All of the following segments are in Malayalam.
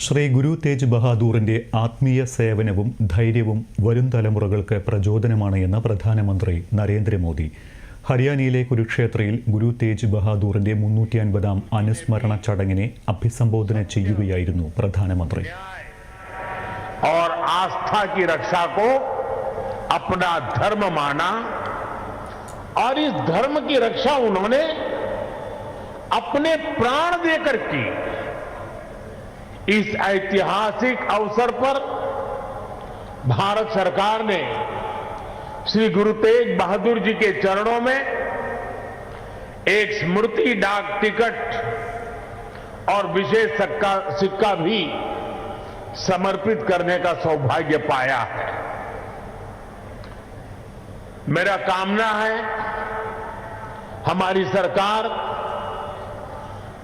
ശ്രീ ഗുരു തേജ് ബഹാദൂറിന്റെ ആത്മീയ സേവനവും ധൈര്യവും വരും തലമുറകൾക്ക് പ്രചോദനമാണ് എന്ന് പ്രധാനമന്ത്രി നരേന്ദ്രമോദി ഹരിയാനയിലെ കുരുക്ഷേത്രയിൽ ഗുരു തേജ് ബഹാദൂറിന്റെ മുന്നൂറ്റി അൻപതാം അനുസ്മരണ ചടങ്ങിനെ അഭിസംബോധന ചെയ്യുകയായിരുന്നു പ്രധാനമന്ത്രി और आस्था की रक्षा को अपना धर्म माना और इस धर्म की रक्षा उन्होंने अपने प्राण देकर की इस ऐतिहासिक अवसर पर भारत सरकार ने श्री गुरु तेग बहादुर जी के चरणों में एक स्मृति डाक टिकट और विशेष सिक्का सिक्का भी समर्पित करने का सौभाग्य पाया है। मेरा कामना है, हमारी सरकार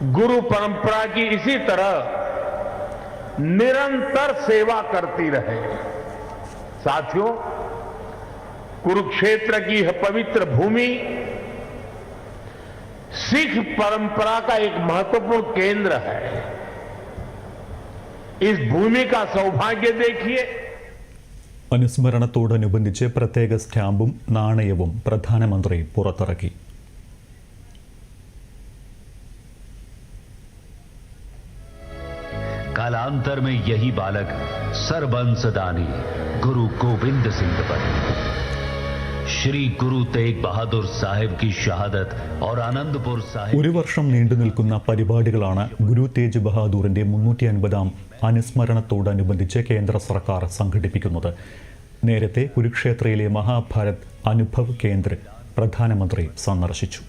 गुरु परंपरा की इसी तरह निरंतर सेवा करती रहे साथियों कुरुक्षेत्र की यह पवित्र भूमि सिख परंपरा का एक महत्वपूर्ण केंद्र है इस भूमि का सौभाग्य देखिए അനുസ്മരണത്തോടനുബന്ധിച്ച് പ്രത്യേക സ്റ്റാമ്പും നാണയവും പ്രധാനമന്ത്രി പുറത്തിറക്കി कालांतर में यही बालक सरबंसदानी गुरु गोविंद सिंह बने श्री गुरु तेग बहादुर साहिब की शहादत और आनंदपुर साहिब ഒരു വർഷം നീണ്ടു നിൽക്കുന്ന പരിപാടികളാണ് ഗുരു തേജ് ബഹാദൂറിന്റെ മുന്നൂറ്റി അൻപതാം അനുസ്മരണത്തോടനുബന്ധിച്ച് കേന്ദ്ര സർക്കാർ സംഘടിപ്പിക്കുന്നത് നേരത്തെ കുരുക്ഷേത്രയിലെ മഹാഭാരത് അനുഭവ് കേന്ദ്ര പ്രധാനമന്ത്രി സന്ദർശിച്ചു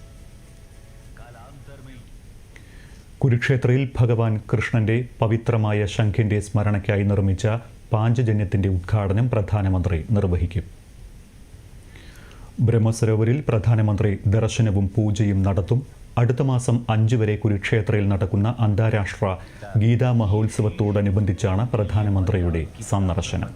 കുരുക്ഷേത്രയിൽ ഭഗവാൻ കൃഷ്ണന്റെ പവിത്രമായ ശംഖിന്റെ സ്മരണയ്ക്കായി നിർമ്മിച്ച പാഞ്ചജന്യത്തിന്റെ ഉദ്ഘാടനം പ്രധാനമന്ത്രി നിർവഹിക്കും. ബ്രഹ്മസരോവരിൽ പ്രധാനമന്ത്രി ദർശനവും പൂജയും നടത്തും. അടുത്ത മാസം അഞ്ച് വരെ കുരുക്ഷേത്രയിൽ നടക്കുന്ന അന്താരാഷ്ട്ര ഗീതാ മഹോത്സവത്തോടനുബന്ധിച്ചാണ് പ്രധാനമന്ത്രിയുടെ സന്ദർശനം.